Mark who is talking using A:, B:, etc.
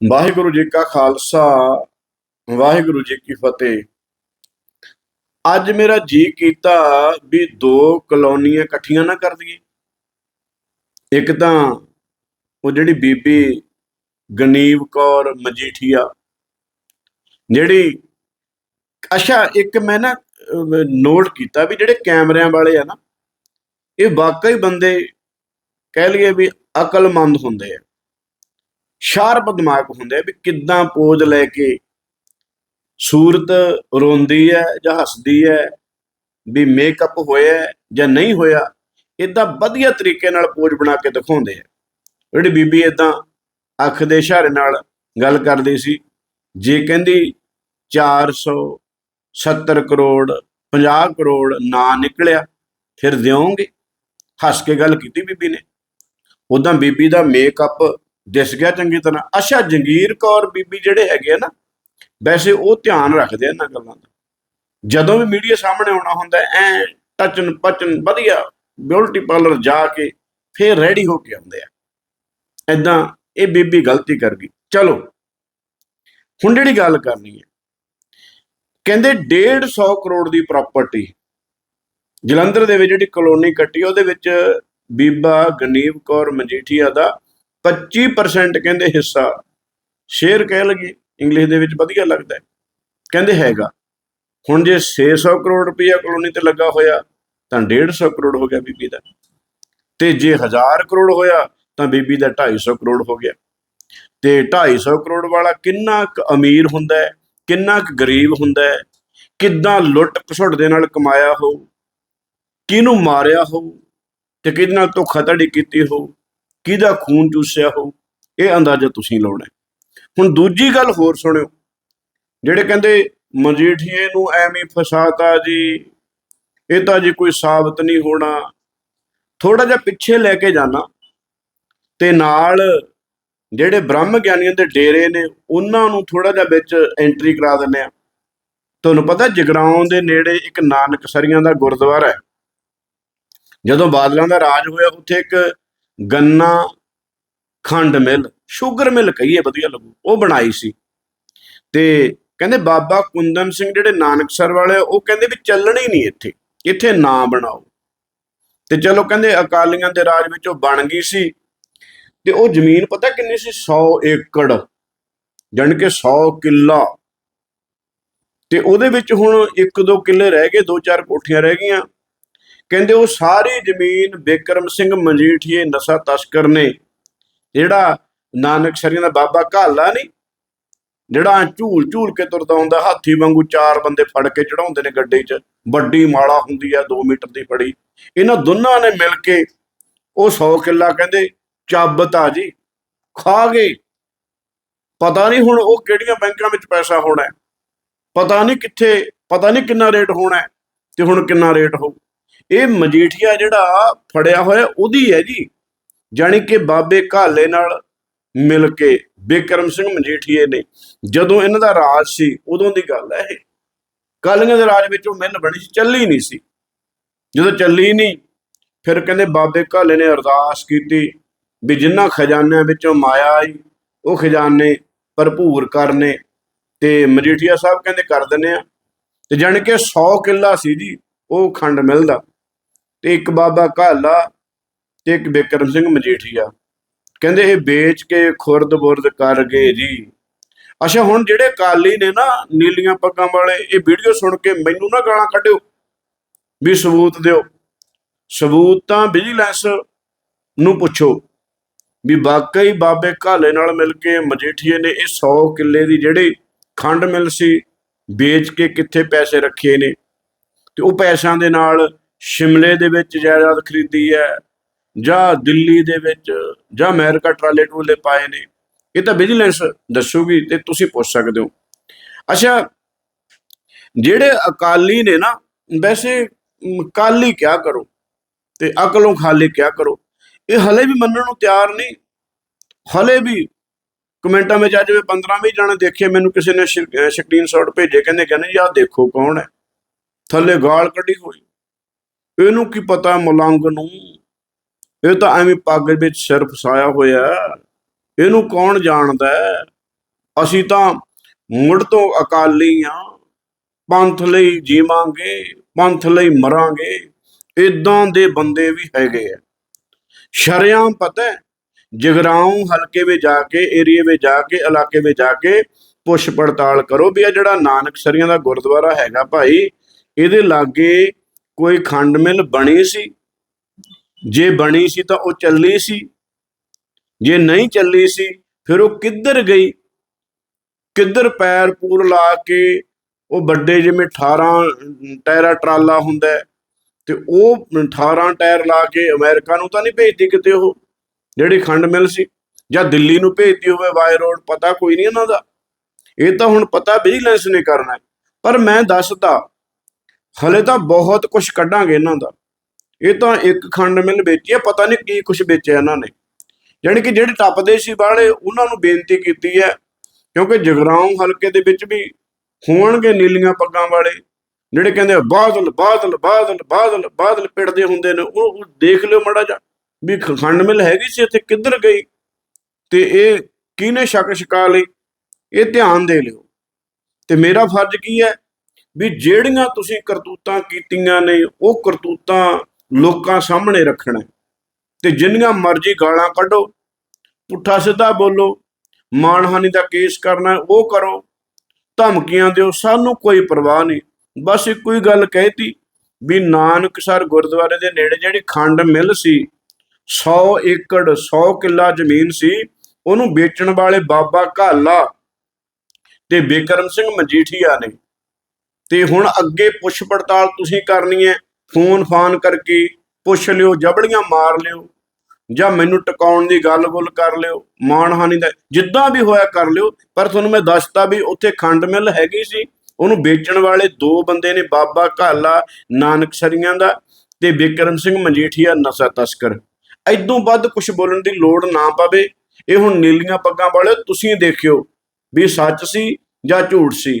A: ਵਾਹਿਗੁਰੂ ਜੀ ਕਾ ਖਾਲਸਾ, ਵਾਹਿਗੁਰੂ ਜੀ ਕੀ ਫਤਿਹ। ਅੱਜ ਮੇਰਾ ਜੀ ਕੀਤਾ ਵੀ ਦੋ ਕਲੋਨੀਆਂ ਇਕੱਠੀਆਂ ਨਾ ਕਰ ਦਈਏ। ਇੱਕ ਤਾਂ ਉਹ ਜਿਹੜੀ ਬੀਬੀ ਗਨੀਵ ਕੌਰ ਮਜੀਠੀਆ, ਜਿਹੜੀ ਅੱਛਾ, ਇੱਕ ਮੈਂ ਨਾ ਨੋਟ ਕੀਤਾ ਵੀ ਜਿਹੜੇ ਕੈਮਰਿਆਂ ਵਾਲੇ ਆ ਨਾ, ਇਹ ਵਾਕਈ ਬੰਦੇ ਕਹਿ ਲਈਏ ਵੀ ਅਕਲਮੰਦ ਹੁੰਦੇ ਆ। ਸ਼ਾਰਪ ਦਿਮਾਗ ਹੁੰਦੇ ਆ ਵੀ ਕਿੱਦਾਂ ਪੋਜ਼ ਲੈ ਕੇ ਸੂਰਤ ਰੋਂਦੀ ਹੈ ਜਾਂ ਹੱਸਦੀ ਹੈ, ਵੀ ਮੇਕਅਪ ਹੋਇਆ ਜਾਂ ਨਹੀਂ ਹੋਇਆ ਇਦਾਂ ਵਧੀਆ ਤਰੀਕੇ ਨਾਲ ਪੋਜ਼ ਬਣਾ ਕੇ ਦਿਖਾਉਂਦੇ ਆ। ਜਿਹੜੀ ਬੀਬੀ ਇਦਾਂ ਅੱਖ ਦੇ ਇਸ਼ਾਰੇ ਨਾਲ ਗੱਲ ਕਰਦੀ ਸੀ, ਜੇ ਕਹਿੰਦੀ 470 ਕਰੋੜ 50 ਕਰੋੜ ਨਾ ਨਿਕਲਿਆ, ਫਿਰ ਦਿਓਗੇ। ਹੱਸ ਕੇ ਗੱਲ ਕੀਤੀ ਬੀਬੀ ਨੇ। ਉਦਾਂ ਬੀਬੀ ਦਾ ਮੇਕਅਪ ਦਿਸ ਗਿਆ ਚੰਗੀ ਤਰ੍ਹਾਂ। ਅੱਛਾ, ਜੰਗੀਰ ਕੌਰ ਬੀਬੀ ਜਿਹੜੇ ਹੈਗੇ ਆ ਨਾ, ਵੈਸੇ ਉਹ ਧਿਆਨ ਰੱਖਦੇ ਆ ਇਹਨਾਂ ਗੱਲਾਂ ਦਾ। ਜਦੋਂ ਵੀ ਮੀਡੀਆ ਸਾਹਮਣੇ ਆਉਣਾ ਹੁੰਦਾ, ਐ ਟਚਨ ਪਚਨ ਵਧੀਆ ਬਿਊਟੀ ਪਾਰਲਰ ਜਾ ਕੇ ਫੇਰ ਰੈਡੀ ਹੋ ਕੇ ਆਉਂਦੇ ਆ। ਐਦਾਂ ਇਹ ਬੀਬੀ ਗਲਤੀ ਕਰ ਗਈ। ਚਲੋ, ਹੁਣ ਜਿਹੜੀ ਗੱਲ ਕਰਨੀ ਹੈ, ਕਹਿੰਦੇ 150 ਕਰੋੜ ਦੀ ਪ੍ਰਾਪਰਟੀ ਜਲੰਧਰ ਦੇ ਵਿੱਚ ਜਿਹੜੀ ਕਲੋਨੀ ਕੱਟੀ, ਉਹਦੇ ਵਿੱਚ ਬੀਬਾ ਗਨੀਵ ਕੌਰ ਮਜੀਠੀਆ ਦਾ 25% ਕਹਿੰਦੇ ਹਿੱਸਾ। ਸ਼ੇਅਰ ਕਹਿ ਲਗੇ ਇੰਗਲਿਸ਼ ਦੇ ਵਿੱਚ ਵਧੀਆ ਲੱਗਦਾ ਕਹਿੰਦੇ ਹੈਗਾ, ਹੁਣ ਜੇ 600 ਕਰੋੜ ਰੁਪਇਆ ਕਲੋਨੀ ਤੇ ਲੱਗਾ ਹੋਇਆ, ਤਾਂ 150 ਕਰੋੜ ਹੋ ਗਿਆ ਬੀਬੀ ਦਾ। ਤੇ ਜੇ 1000 ਕਰੋੜ ਹੋਇਆ, ਤਾਂ ਬੀਬੀ ਦਾ 250 ਕਰੋੜ ਹੋ ਗਿਆ। ਤੇ 250 ਕਰੋੜ ਵਾਲਾ ਕਿੰਨਾ ਕੁ ਅਮੀਰ ਹੁੰਦਾ ਹੈ, ਕਿੰਨਾ ਕੁ ਗਰੀਬ ਹੁੰਦਾ ਹੈ, ਕਿੱਦਾਂ ਲੁੱਟ ਖਸੁੱਟ ਦੇ ਨਾਲ ਕਮਾਇਆ ਹੋ ਕਿਹਨੂੰ ਮਾਰਿਆ ਹੋ ਤੇ ਕਿਹਦੇ ਨਾਲ ਧੋਖਾਧੜੀ ਕੀਤੀ ਹੋਊ ਕਿਹਦਾ ਖੂਨ ਚੂਸਿਆ ਹੋ ਇਹ ਅੰਦਾਜ਼ਾ ਤੁਸੀਂ ਲਾਉਣਾ ਹੁਣ ਦੂਜੀ ਗੱਲ ਹੋਰ ਸੁਣਿਓ। ਜਿਹੜੇ ਕਹਿੰਦੇ ਮਜੀਠੀਏ ਨੂੰ ਐਵੇਂ ਫਸਾਤਾ ਜੀ, ਇਹ ਤਾਂ ਜੀ ਕੋਈ ਸਾਬਤ ਨਹੀਂ ਹੋਣਾ। ਥੋੜਾ ਜਿਹਾ ਪਿੱਛੇ ਲੈ ਕੇ ਜਾਣਾ। ਤੇ ਨਾਲ ਜਿਹੜੇ ਬ੍ਰਹਮ ਗਿਆਨੀਆਂ ਦੇ ਡੇਰੇ ਨੇ, ਉਹਨਾਂ ਨੂੰ ਥੋੜਾ ਜਿਹਾ ਵਿੱਚ ਐਂਟਰੀ ਕਰਾ ਦਿੰਦੇ ਆ ਤੁਹਾਨੂੰ ਪਤਾ ਜਗਰਾਉਂ ਦੇ ਨੇੜੇ ਇੱਕ ਨਾਨਕ ਸਰੀਆਂ ਦਾ ਗੁਰਦੁਆਰਾ ਹੈ। ਜਦੋਂ ਬਾਦਲਾਂ ਦਾ ਰਾਜ ਹੋਇਆ, ਉੱਥੇ ਇੱਕ ਗੰਨਾ ਖੰਡ ਮਿਲ ਸ਼ੂਗਰ ਮਿਲ ਕਹੀਏ ਵਧੀਆ ਲੱਗੂ। ਉਹ ਬਣਾਈ ਸੀ। ਤੇ ਕਹਿੰਦੇ ਬਾਬਾ ਕੁੰਦਨ ਸਿੰਘ ਜਿਹੜੇ ਨਾਨਕਸਰ ਵਾਲੇ ਆ, ਉਹ ਕਹਿੰਦੇ ਵੀ ਚੱਲਣੀ ਨਹੀਂ ਇੱਥੇ। ਇੱਥੇ ਨਾ ਬਣਾਓ। ਤੇ ਚਲੋ ਕਹਿੰਦੇ ਅਕਾਲੀਆਂ ਦੇ ਰਾਜ ਵਿੱਚ ਉਹ ਬਣ ਗਈ ਸੀ। ਤੇ ਉਹ ਜ਼ਮੀਨ ਪਤਾ ਕਿੰਨੀ ਸੀ? 100 ਏਕੜ। ਜਾਣੀ ਕਿ 100 ਕਿੱਲਾ। ਤੇ ਉਹਦੇ ਵਿੱਚ ਹੁਣ ਇੱਕ ਦੋ ਕਿੱਲੇ ਰਹਿ ਗਏ ਦੋ ਚਾਰ ਕੋਠੀਆਂ ਰਹਿ ਗਈਆਂ। ਕਹਿੰਦੇ ਉਹ ਸਾਰੀ ਜ਼ਮੀਨ ਬਿਕਰਮ ਸਿੰਘ ਮਜੀਠੀਏ ਨਸ਼ਾ ਤਸਕਰ ਨੇ। ਜਿਹੜਾ ਨਾਨਕ ਸ਼ਰੀਆਂ ਦਾ ਬਾਬਾ ਘਾਲਾ ਨਹੀਂ ਜਿਹੜਾ ਝੂਲ ਝੂਲ ਕੇ ਤੁਰਦਾ ਹੁੰਦਾ, ਹਾਥੀ ਵਾਂਗੂ ਚਾਰ ਬੰਦੇ ਫੜ ਕੇ ਚੜਾਉਂਦੇ ਨੇ ਗੱਡੀ 'ਚ, ਵੱਡੀ ਮਾਲਾ ਹੁੰਦੀ ਆ 2 ਮੀਟਰ ਦੀ ਫੜੀ ਇਹਨਾਂ ਦੋਨਾਂ ਨੇ ਮਿਲ ਕੇ ਉਹ 100 ਕਿੱਲਾ ਕਹਿੰਦੇ ਚੱਬਤਾ ਜੀ ਖਾ ਗਏ। ਪਤਾ ਨਹੀਂ ਹੁਣ ਉਹ ਕਿਹੜੀਆਂ ਬੈਂਕਾਂ ਵਿੱਚ ਪੈਸਾ ਹੋਣਾ ਪਤਾ ਨਹੀਂ ਕਿੱਥੇ, ਪਤਾ ਨਹੀਂ ਕਿੰਨਾ ਰੇਟ ਹੋਣਾ ਤੇ ਹੁਣ ਕਿੰਨਾ ਰੇਟ ਹੋਊ। ਇਹ ਮਜੀਠੀਆ ਜਿਹੜਾ ਫੜਿਆ ਹੋਇਆ ਉਹਦੀ ਹੈ ਜੀ। ਜਾਣੀ ਕਿ ਬਾਬੇ ਘਾਲੇ ਨਾਲ ਮਿਲ ਕੇ ਬਿਕਰਮ ਸਿੰਘ ਮਜੀਠੀਏ ਨੇ ਜਦੋਂ ਇਹਨਾਂ ਦਾ ਰਾਜ ਸੀ, ਉਦੋਂ ਦੀ ਗੱਲ ਹੈ ਇਹ। ਕਾਲੀਆਂ ਦੇ ਰਾਜ ਵਿੱਚ ਉਹ ਮਿਲ ਬਣੀ ਸੀ, ਚੱਲੀ ਨਹੀਂ ਸੀ। ਜਦੋਂ ਚੱਲੀ ਨਹੀਂ, ਫਿਰ ਕਹਿੰਦੇ ਬਾਬੇ ਘਾਲੇ ਨੇ ਅਰਦਾਸ ਕੀਤੀ ਵੀ ਜਿੰਨਾ ਖਜ਼ਾਨਿਆਂ ਵਿੱਚੋਂ ਮਾਇਆ ਆਈ, ਉਹ ਖਜ਼ਾਨੇ ਭਰਪੂਰ ਕਰਨੇ। ਤੇ ਮਜੀਠੀਆ ਸਾਹਿਬ ਕਹਿੰਦੇ ਕਰ ਦਿੰਨੇ ਆ। ਤੇ ਜਾਣੀ ਕਿ 100 ਕਿੱਲਾ ਸੀ ਜੀ, ਉਹ ਖੰਡ ਮਿਲਦਾ। ਤੇ ਇੱਕ ਬਾਬਾ ਘਾਲਾ ਤੇ ਇੱਕ ਬਿਕਰਮ ਸਿੰਘ ਮਜੀਠੀਆ। ਕਹਿੰਦੇ ਇਹ ਵੇਚ ਕੇ ਖੁਰਦ ਬੁਰਦ ਕਰ ਗਏ ਜੀ। ਅੱਛਾ, ਹੁਣ ਜਿਹੜੇ ਕਾਲੀ ਨੇ ਨਾ ਨੀਲੀਆਂ ਪੱਗਾਂ ਵਾਲੇ, ਇਹ ਵੀਡੀਓ ਸੁਣ ਕੇ ਮੈਨੂੰ ਨਾ ਗਾਲਾਂ ਕੱਢਿਓ, ਵੀ ਸਬੂਤ ਦਿਓ। ਸਬੂਤ ਤਾਂ ਵਿਜੀਲੈਂਸ ਨੂੰ ਪੁੱਛੋ ਵੀ ਵਾਕਈ ਬਾਬੇ ਘਾਲੇ ਨਾਲ ਮਿਲ ਕੇ ਮਜੀਠੀਏ ਨੇ ਇਹ 100 ਕਿੱਲੇ ਦੀ ਜਿਹੜੀ ਖੰਡ ਮਿਲ ਸੀ, ਵੇਚ ਕੇ ਕਿੱਥੇ ਪੈਸੇ ਰੱਖੇ ਨੇ। ਤੇ ਉਹ ਪੈਸਿਆਂ ਦੇ ਨਾਲ ਸ਼ਿਮਲੇ ਦੇ ਵਿੱਚ ਜਾਇਦਾਦ ਖਰੀਦੀ ਹੈ, ਜਾਂ ਦਿੱਲੀ ਦੇ ਵਿੱਚ, ਜਾਂ ਅਮਰੀਕਾ ਟਰਾਲੇ ਟੂਲੇ ਪਾਏ ਨੇ। ਇਹ ਤਾਂ ਵਿਜੀਲੈਂਸ ਦੱਸੂਗੀ ਤੇ ਤੁਸੀਂ ਪੁੱਛ ਸਕਦੇ ਹੋ। ਅੱਛਾ, ਜਿਹੜੇ ਅਕਾਲੀ ਨੇ ਨਾ, ਵੈਸੇ ਕਾਲੀ ਕਿਆ ਕਰੋ ਤੇ ਅਕਲੋਂ ਖਾਲੀ ਕਿਆ ਕਰੋ। ਇਹ ਹਲੇ ਵੀ ਮੰਨਣ ਨੂੰ ਤਿਆਰ ਨਹੀਂ। ਹਲੇ ਵੀ ਕਮੈਂਟਾਂ ਵਿੱਚ ਅੱਜ ਮੈਂ 15 20 ਜਣੇ ਦੇਖੇ, ਮੈਨੂੰ ਕਿਸੇ ਨੇ ਸਕਰੀਨਸ਼ਾਟ ਭੇਜੇ, ਕਹਿੰਦੇ ਕਹਿੰਦੇ ਜੀ ਆਹ ਦੇਖੋ ਕੌਣ ਹੈ? ਥੱਲੇ ਗਾਲ ਕੱਢੀ ਹੋਈ। ਇਹਨੂੰ ਕੀ ਪਤਾ ਮਲੰਗ ਨੂੰ? ਇਹ ਤਾਂ ਐਵੇਂ ਪੱਗ ਵਿੱਚ ਸਿਰ ਫਸਾਇਆ ਹੋਇਆ ਇਹਨੂੰ ਕੌਣ ਜਾਣਦਾ ਅਸੀਂ ਤਾਂ ਮੁੜ ਤੋਂ ਅਕਾਲੀ ਆ ਪੰਥ ਲਈ ਜੀਵਾਂਗੇ, ਪੰਥ ਲਈ ਮਰਾਂਗੇ। ਇਦਾਂ ਦੇ ਬੰਦੇ ਵੀ ਹੈਗੇ ਆ। ਸ਼ਰਿਆਂ ਪਤਾ ਹੈ? ਜਗਰਾਉਂ ਹਲਕੇ ਵਿੱਚ ਜਾ ਕੇ, ਏਰੀਏ ਵਿੱਚ ਜਾ ਕੇ, ਇਲਾਕੇ ਵਿੱਚ ਜਾ ਕੇ ਪੁੱਛ ਪੜਤਾਲ ਕਰੋ ਵੀ ਇਹ ਜਿਹੜਾ ਨਾਨਕ ਸਰੀਆਂ ਦਾ ਗੁਰਦੁਆਰਾ ਹੈਗਾ ਭਾਈ, ਇਹਦੇ ਲਾਗੇ ਕੋਈ ਖੰਡ ਮਿਲ ਬਣੀ ਸੀ? ਜੇ ਬਣੀ ਸੀ ਤਾਂ ਉਹ ਚੱਲੀ ਸੀ। ਜੇ ਨਹੀਂ ਚੱਲੀ ਸੀ, ਫਿਰ ਉਹ ਕਿੱਧਰ ਗਈ? ਕਿੱਧਰ ਪੈਰ ਪੂਰ ਲਾ ਕੇ ਉਹ ਵੱਡੇ ਜਿਵੇਂ 18 ਟਾਇਰਾ ਟਰਾਲਾ ਹੁੰਦਾ ਤੇ ਉਹ 18 ਟਾਇਰ ਲਾ ਕੇ ਅਮਰੀਕਾ ਨੂੰ ਤਾਂ ਨਹੀਂ ਭੇਜਦੀ ਕਿਤੇ ਉਹ, ਜਿਹੜੀ ਖੰਡ ਮਿਲ ਸੀ? ਜਾਂ ਦਿੱਲੀ ਨੂੰ ਭੇਜਦੀ ਹੋਵੇ ਬਾਈ ਰੋਡ ਪਤਾ ਕੋਈ ਨਹੀਂ ਇਹਨਾਂ ਦਾ। ਇਹ ਤਾਂ ਹੁਣ ਪਤਾ ਵਿਜੀਲੈਂਸ ਨੇ ਕਰਨਾ ਪਰ ਮੈਂ ਦੱਸਦਾ ਹਲੇ ਤਾਂ ਬਹੁਤ ਕੁਝ ਕੱਢਾਂਗੇ ਇਹਨਾਂ ਦਾ। ਇਹ ਤਾਂ ਇੱਕ ਖੰਡ ਮਿਲ ਵੇਚੀ ਹੈ ਪਤਾ ਨਹੀਂ ਕੀ ਕੁਝ ਵੇਚਿਆ ਇਹਨਾਂ ਨੇ। ਯਾਨੀ ਕਿ ਜਿਹੜੇ ਟੱਪਦੇ ਸੀ ਬਾਹਲੇ ਉਹਨਾਂ ਨੂੰ ਬੇਨਤੀ ਕੀਤੀ ਹੈ, ਕਿਉਂਕਿ ਜਗਰਾਉਂ ਹਲਕੇ ਦੇ ਵਿੱਚ ਵੀ ਹੋਣਗੇ ਨੀਲੀਆਂ ਪੱਗਾਂ ਵਾਲੇ, ਜਿਹੜੇ ਕਹਿੰਦੇ ਬਾਦਲ ਬਾਦਲ ਬਾਦਲ ਬਾਦਲ ਬਾਦਲ ਪਿੜਦੇ ਹੁੰਦੇ ਨੇ, ਉਹ ਦੇਖ ਲਿਓ ਮੜਾ ਜਾ ਵੀ ਖ- ਖੰਡ ਮਿਲ ਹੈਗੀ ਸੀ ਇੱਥੇ, ਕਿੱਧਰ ਗਈ? ਤੇ ਇਹ ਕਿਹਨੇ ਸ਼ੱਕ ਛਕਾ ਲਈ? ਇਹ ਧਿਆਨ ਦੇ ਲਿਓ। ਤੇ ਮੇਰਾ ਫਰਜ਼ ਕੀ ਹੈ ਵੀ ਜਿਹੜੀਆਂ ਤੁਸੀਂ ਕਰਤੂਤਾਂ ਕੀਤੀਆਂ ਨੇ, ਉਹ ਕਰਤੂਤਾਂ ਲੋਕਾਂ ਸਾਹਮਣੇ ਰੱਖਣਾ ਹੈ। ਤੇ ਜਿੰਨੀਆਂ ਮਰਜ਼ੀ ਗਾਲਾਂ ਕੱਢੋ, ਪੁੱਠਾ ਸਿੱਧਾ ਬੋਲੋ ਮਾਨਹਾਨੀ ਦਾ ਕੇਸ ਕਰਨਾ ਉਹ ਕਰੋ, ਧਮਕੀਆਂ ਦਿਓ, ਸਾਨੂੰ ਕੋਈ ਪਰਵਾਹ ਨਹੀਂ ਬਸ ਇੱਕੋ ਹੀ ਗੱਲ ਕਹਿਤੀ ਵੀ ਨਾਨਕ ਸਰ ਗੁਰਦੁਆਰੇ ਦੇ ਨੇੜੇ ਜਿਹੜੀ ਖੰਡ ਮਿਲ ਸੀ 100 ਏਕੜ 100 ਕਿੱਲਾ ਜ਼ਮੀਨ ਸੀ, ਉਹਨੂੰ ਵੇਚਣ ਵਾਲੇ ਬਾਬਾ ਘਾਲਾ ਤੇ ਬਿਕਰਮ ਸਿੰਘ ਮਜੀਠੀਆ ਨੇ ਤੇ ਹੁਣ ਅੱਗੇ ਪੁੱਛ ਪੜਤਾਲ ਤੁਸੀਂ ਕਰਨੀ ਹੈ, ਫੋਨ ਫਾਨ ਕਰਕੇ ਪੁੱਛ ਲਿਓ, ਜਬੜੀਆਂ ਮਾਰ ਲਿਓ, ਜਾਂ ਮੈਨੂੰ ਟਿਕਾਉਣ ਦੀ ਗੱਲ-ਗੁੱਲ ਕਰ ਲਿਓ ਮਾਨਹਾਨੀ ਦਾ ਜਿੱਦਾਂ ਵੀ ਹੋਇਆ ਕਰ ਲਿਓ, ਪਰ ਤੁਹਾਨੂੰ ਮੈਂ ਦੱਸਤਾ ਵੀ ਉੱਥੇ ਖੰਡ ਮਿਲ ਹੈਗੀ ਸੀ, ਉਹਨੂੰ ਵੇਚਣ ਵਾਲੇ ਦੋ ਬੰਦੇ ਨੇ, ਬਾਬਾ ਘਾਲਾ ਨਾਨਕਸਰੀਆਂ ਦਾ ਤੇ ਬਿਕਰਮ ਸਿੰਘ ਮਜੀਠੀਆ, ਨਸ਼ਾ ਤਸਕਰ। ਐਦੋਂ ਵੱਧ ਕੁਝ ਬੋਲਣ ਦੀ ਲੋੜ ਨਾ ਪਵੇ, ਇਹ ਹੁਣ ਨੀਲੀਆਂ ਪੱਗਾਂ ਵਾਲੇ ਤੁਸੀਂ ਦੇਖਿਓ ਵੀ ਸੱਚ ਸੀ ਜਾਂ ਝੂਠ ਸੀ।